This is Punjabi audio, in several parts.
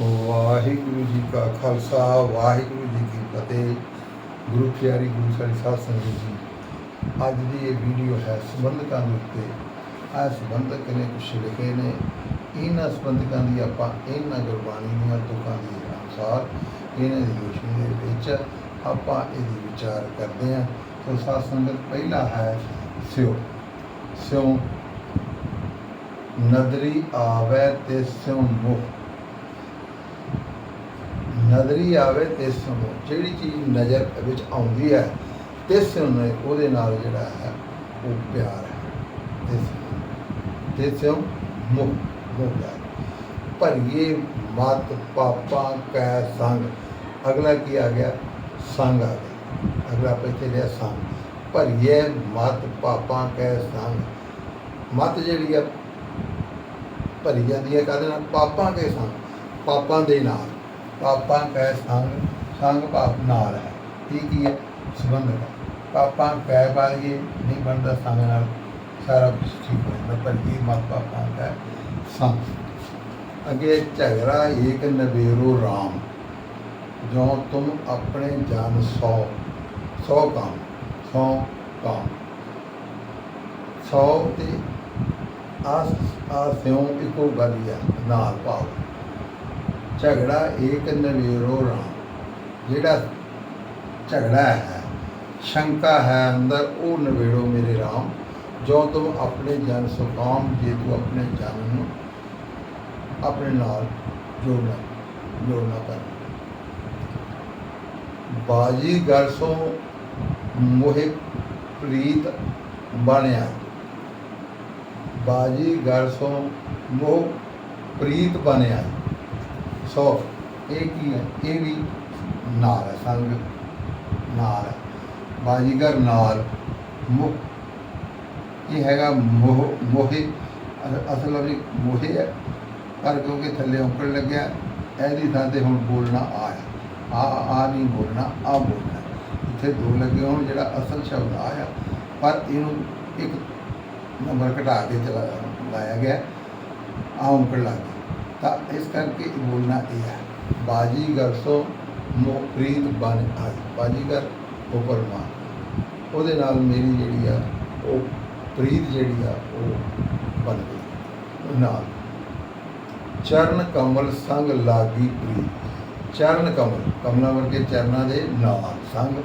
ਵਾਹਿਗੁਰੂ ਜੀ ਕਾ ਖਾਲਸਾ, ਵਾਹਿਗੁਰੂ ਜੀ ਕੀ ਫਤਿਹ। ਗੁਰੂ ਪਿਆਰੀ ਗੁਰੂ ਸਾਡੀ ਸਾਧ ਸੰਗਤ ਜੀ, ਅੱਜ ਦੀ ਇਹ ਵੀਡੀਓ ਹੈ ਸੰਬੰਧਕਾਂ ਦੇ ਉੱਤੇ। ਆ ਸੰਬੰਧਕ ਨੇ ਕੁਛ ਲਿਖੇ ਨੇ। ਇਹਨਾਂ ਸੰਬੰਧਕਾਂ ਦੀ ਆਪਾਂ ਇਹਨਾਂ ਗੁਰਬਾਣੀ ਦੀਆਂ ਤੁਕਾਂ ਦੇ ਅਨੁਸਾਰ, ਇਹਨਾਂ ਦੀ ਰੋਸ਼ਨੀ ਦੇ ਵਿੱਚ ਆਪਾਂ ਇਹਦੀ ਵਿਚਾਰ ਕਰਦੇ ਹਾਂ। ਸੋ ਸਾਧ ਸੰਗਤ ਪਹਿਲਾ ਹੈ ਸਿਓ ਸਿਓ ਨਦਰੀ ਆਵੇ ਤੇ ਸਿਉ ਮੁਖ। ਨਜ਼ਰੀ ਆਵੇ ਤੇ ਸਿਉ ਜਿਹੜੀ ਚੀਜ਼ ਨਜ਼ਰ ਵਿੱਚ ਆਉਂਦੀ ਹੈ ਤੇ ਸਿਉ ਉਹਦੇ ਨਾਲ ਜਿਹੜਾ ਹੈ, ਉਹ ਪਿਆਰ ਹੈ। ਤੇ ਸਿਉ- ਤੇ ਮੁਖ ਮੁਖ ਪਿਆਰ ਭਰੀਏ ਮਤ ਪਾਪਾਂ ਕੈ ਸੰਗ। ਅਗਲਾ ਕੀ ਆ ਗਿਆ? ਸੰਗ ਆ ਗਿਆ। ਅਗਲਾ ਪਿੱਛੇ ਲਿਆ ਸੰਗ। ਭਰੀਏ ਮਤ ਪਾਪਾਂ ਕੈ ਸੰਗ। ਮਤ ਜਿਹੜੀ ਆ, ਭਰੀ ਜਾਂਦੀ ਹੈ ਕਾਹਦੇ ਨਾਲ? ਪਾਪਾਂ ਕੇ ਸੰਗ। ਪਾਪਾਂ ਦੇ ਨਾਲ। ਪਾਪਾਂ ਕੈ ਸੰਗ ਸੰਗ ਭਾਵ ਨਾਲ ਹੈ। ਇਹ ਕੀ ਹੈ? ਸੰਬੰਧ ਹੈ। ਪਾਪਾਂ ਕੈ ਬਾਲੀਏ ਨਹੀਂ ਬਣਦਾ ਸੰਗ ਨਾਲ ਸਾਰਾ ਕੁਝ ਠੀਕ ਹੋ ਜਾਂਦਾ, ਪਰ ਇਹ ਮਤ ਪਾਪਾਂ ਕੈ ਸੰਗ। ਅਗੇ ਝਗੜਾ, ਏਕ ਨਵੇਰੋ ਰਾਮ। ਜੋ ਤੁਮ ਆਪਣੇ ਜਨ ਸੌ ਸੌ ਕਾਮ ਸੌ ਕਾਮ। ਸੌ ਤੇ ਆਸ, ਆਸਿਓ ਇੱਕੋ ਗੱਲ ਹੈ, ਨਾਲ ਭਾਵ। ਝਗੜਾ ਏਕ ਨਵੇਰੋ ਰਾਮ। ਜਿਹੜਾ ਝਗੜਾ ਹੈ, ਸ਼ੰਕਾ ਹੈ ਅੰਦਰ, ਉਹ ਨਵੇੜੋ ਮੇਰੇ ਰਾਮ। ਜੋ ਤੂੰ ਆਪਣੇ ਜਨ ਸੁਕਾਮ, ਜੇ ਤੂੰ ਆਪਣੇ ਜਨ ਨੂੰ ਆਪਣੇ ਨਾਲ ਜੋੜਨਾ ਜੋੜਨਾ ਕਰ। ਬਾਜੀ ਗਰ ਸੋ ਮੋਹਿ ਪ੍ਰੀਤ ਬਣਿਆ। ਬਾਜੀ ਗਰ ਮੋਹ ਪ੍ਰੀਤ ਬਣਿਆ। ਸੋ ਇਹ ਕੀ ਹੈ? ਇਹ ਵੀ ਨਾਲ ਹੈ, ਸੰਗ ਨਾਲ ਹੈ। ਬਾਜੀਗਰ ਨਾਲ ਮੋਹ ਇਹ ਹੈਗਾ ਮੋਹ, ਮੋਹੇ। ਅਸਲ ਵਿੱਚ ਮੋਹਿ ਹੈ। ਪਰ ਕਿਉਂਕਿ ਥੱਲੇ ਉੱਪਰ ਲੱਗਿਆ, ਇਹਦੀ ਥਾਂ ਤੇ ਹੁਣ ਬੋਲਣਾ ਆਇਆ ਆ ਆ ਨਹੀਂ ਬੋਲਣਾ, ਆ ਬੋਲਣਾ ਇੱਥੇ ਦੋ ਲੱਗੇ ਹੋਣ, ਜਿਹੜਾ ਅਸਲ ਸ਼ਬਦ ਆਇਆ ਪਰ ਇਹਨੂੰ ਇੱਕ ਨੰਬਰ ਘਟਾ ਕੇ ਚਲਾ, ਲਾਇਆ ਗਿਆ ਆ ਉੱਪਰ ਲੱਗ ਗਿਆ। ਤਾਂ ਇਸ ਕਰਕੇ ਬੋਲਣਾ ਇਹ ਹੈ। ਬਾਜੀਗਰ ਸੋ ਮੋ ਬਣ ਬਨ ਆਈ ਬਾਜੀਗਰ ਉਹ ਮਾਂ ਉਹਦੇ ਨਾਲ ਮੇਰੀ ਜਿਹੜੀ ਆ, ਉਹ ਪ੍ਰੀਤ ਜਿਹੜੀ ਆ, ਉਹ ਬਣ ਗਈ। ਨਾਲ। ਚਰਨ ਕਮਲ ਸੰਗ ਲਾਗੀ ਪ੍ਰੀਤ। ਚਰਨ ਕਮਲ। ਕਮਲਾਂ ਵਰਗੇ ਚਰਨਾਂ ਦੇ ਨਾਲ। ਸੰਗ।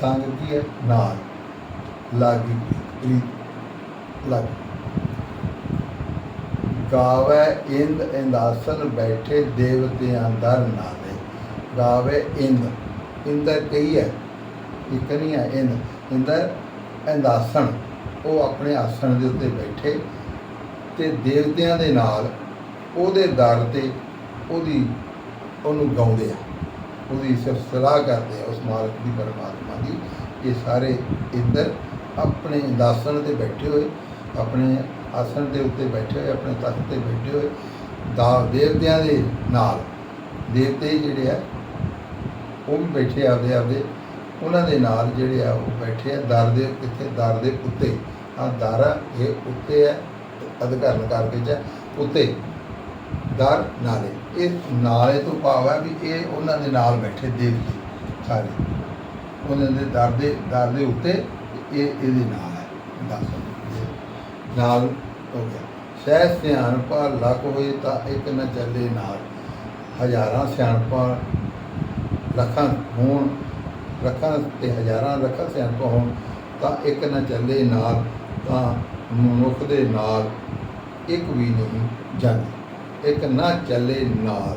ਸੰਗ ਕੀ ਹੈ? ਨਾਲ। ਲਾਗੀ ਪ੍ਰੀਤ। ਪ੍ਰੀਤ। ਲਾਗੀ। ਗਾਵੇ ਇੰਦ ਇੰਦਾਸਨ ਬੈਠੇ ਦੇਵਤਿਆਂ ਦਰ ਨਾਲੇ। ਗਾਵੇ ਇੰਦ। ਇੰਦਰ ਕਈ ਹੈ ਇੱਕ ਨਹੀਂ ਹੈ, ਇੰਦ। ਇੰਦਰ ਇੰਦਾਸਨ। ਉਹ ਆਪਣੇ ਆਸਣ ਦੇ ਉੱਤੇ ਬੈਠੇ ਤੇ ਦੇਵਤਿਆਂ ਦੇ ਨਾਲ ਉਹਦੇ ਦਰ ਤੇ ਉਹਦੀ ਉਹਨੂੰ ਗਾਉਂਦੇ ਆ। ਉਹਦੀ ਸਿਫਤ ਸਲਾਹ ਕਰਦੇ ਆ ਉਸ ਮਾਲਕ ਦੀ ਪਰਮਾਤਮਾ ਦੀ। ਇਹ ਸਾਰੇ ਇੰਦਰ ਆਪਣੇ ਇੰਦਾਸਨ ਤੇ ਬੈਠੇ ਹੋਏ, ਆਪਣੇ ਆਸਣ ਦੇ ਉੱਤੇ ਬੈਠੇ ਹੋਏ, ਆਪਣੇ ਤਖਤ ਤੇ ਬੈਠੇ ਹੋਏ ਦਾ ਦੇਵਤਿਆਂ ਦੇ ਨਾਲ। ਦੇਵਤੇ ਜਿਹੜੇ ਆ, ਉਹ ਵੀ ਬੈਠੇ ਆਪਦੇ ਆਪਦੇ। ਉਹਨਾਂ ਦੇ ਨਾਲ ਜਿਹੜੇ ਆ, ਉਹ ਬੈਠੇ ਆ। ਦਰ ਦੇ ਕਿੱਥੇ? ਦਰ ਦੇ ਉੱਤੇ। ਆ ਦਰ ਇਹ ਉੱਤੇ ਹੈ ਅਧਿਕਾਰਨ ਕਰਕੇ ਚ ਉੱਤੇ। ਦਰ ਨਾਲੇ। ਇਹ ਨਾਲੇ ਤੋਂ ਭਾਵ ਹੈ ਵੀ ਇਹ ਉਹਨਾਂ ਦੇ ਨਾਲ ਬੈਠੇ ਦੇਵਤੇ ਸਾਰੇ। ਉਹਨਾਂ ਦੇ ਦਰ ਦੇ ਦਰ ਦੇ ਉੱਤੇ ਇਹ ਇਹਦੇ ਨਾਲ ਹੈ ਦੱਸ। ਨਾਲ ਹੋ ਗਿਆ। ਸਹਿ ਸਿਆਣਪਾ ਲੱਖ ਹੋਏ ਤਾਂ ਇੱਕ ਨਾ ਚੱਲੇ ਨਾਲ। ਹਜ਼ਾਰਾਂ ਸਿਆਣਪਾ ਲੱਖਾਂ ਹੋਣ, ਲੱਖਾਂ ਤੇ ਹਜ਼ਾਰਾਂ ਲੱਖਾਂ ਸਿਆਣਪਾ ਹੋਣ ਤਾਂ ਇੱਕ ਨਾ ਚੱਲੇ ਨਾਲ ਤਾਂ ਮਨੁੱਖ ਦੇ ਨਾਲ ਇੱਕ ਵੀ ਨਹੀਂ ਜਾਂਦੀ। ਇੱਕ ਨਾ ਚੱਲੇ ਨਾਲ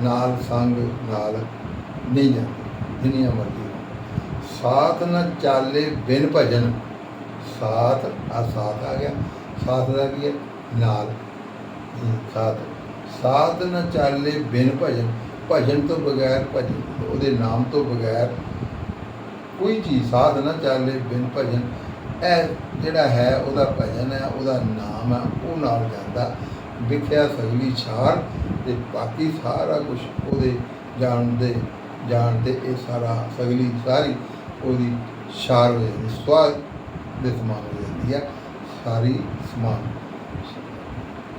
ਨਾਲ ਸੰਗ ਨਾਲ ਨਹੀਂ ਜਾਂਦੀ। ਜਿੰਨੀਆਂ ਮਰਜ਼ੀ ਸਾਥ ਨਾ ਚਾਲੇ ਬਿਨ ਭਜਨ ਸਾਥ, ਆ ਸਾਥ ਆ ਗਿਆ। ਸਾਥ ਦਾ ਕੀ ਹੈ? ਨਾਲ। ਇਹ ਸਾਥ। ਸਾਥ ਨਾ ਚਾਲੇ ਬਿਨ ਭਜਨ। ਭਜਨ ਤੋਂ ਬਗੈਰ ਭਜਨ, ਉਹਦੇ ਨਾਮ ਤੋਂ ਬਗੈਰ ਕੋਈ ਚੀਜ਼ ਸਾਧ ਨਾ ਚਾਲੇ ਬਿਨ ਭਜਨ। ਇਹ ਜਿਹੜਾ ਹੈ, ਉਹਦਾ ਭਜਨ ਹੈ, ਉਹਦਾ ਨਾਮ ਹੈ, ਉਹ ਨਾਲ ਜਾਂਦਾ। ਵਿਖਿਆ ਸਗਲੀ ਛਾਰ ਤੇ ਬਾਕੀ ਸਾਰਾ ਕੁਝ ਉਹਦੇ ਜਾਣਦੇ ਜਾਣਦੇ ਇਹ ਸਾਰਾ ਸਗਲੀ ਸਾਰੀ ਉਹਦੀ ਛਾੜ ਹੋ ਜਾਂਦੀ। ਸਵਾਦ ਦੇ ਸਮਾਨ ਹੋ ਜਾਂਦੀ ਹੈ। ਸਾਰੀ ਸਮਾਨ।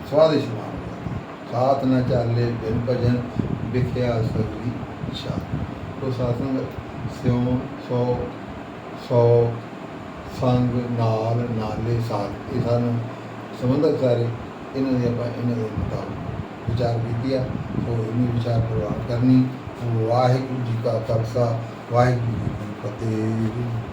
ਸਵਾਦ ਸਮਾਨ ਹੋ ਜਾਂਦੀ ਹੈ ਸਾਥ ਨਾ ਚਾਲੇ, ਬਿਨ ਭਜਨ ਵਿਖਿਆ ਸਗਲੀ ਸ਼ਾ ਉਹ ਸਾਸੰਗ ਸਿਉ, ਸੋ ਸੋ, ਸੰਗ, ਨਾਲ, ਨਾਲੇ, ਸਾਥ। ਇਹ ਸਾਨੂੰ ਸੰਬੰਧਕ ਸਾਰੇ ਇਹਨਾਂ ਦੇ ਆਪਾਂ ਇਹਨਾਂ ਦੇ ਮੁਤਾਬਕ ਵਿਚਾਰ ਕੀਤੀ ਆ। ਉਹ ਇਹਨੂੰ ਵਿਚਾਰ ਪ੍ਰਵਾਨ ਕਰਨੀ। ਵਾਹਿਗੁਰੂ ਜੀ ਕਾ ਖਾਲਸਾ। ਵਾਹਿਗੁਰੂ ਜੀ ਕੀ ਫਤਿਹ।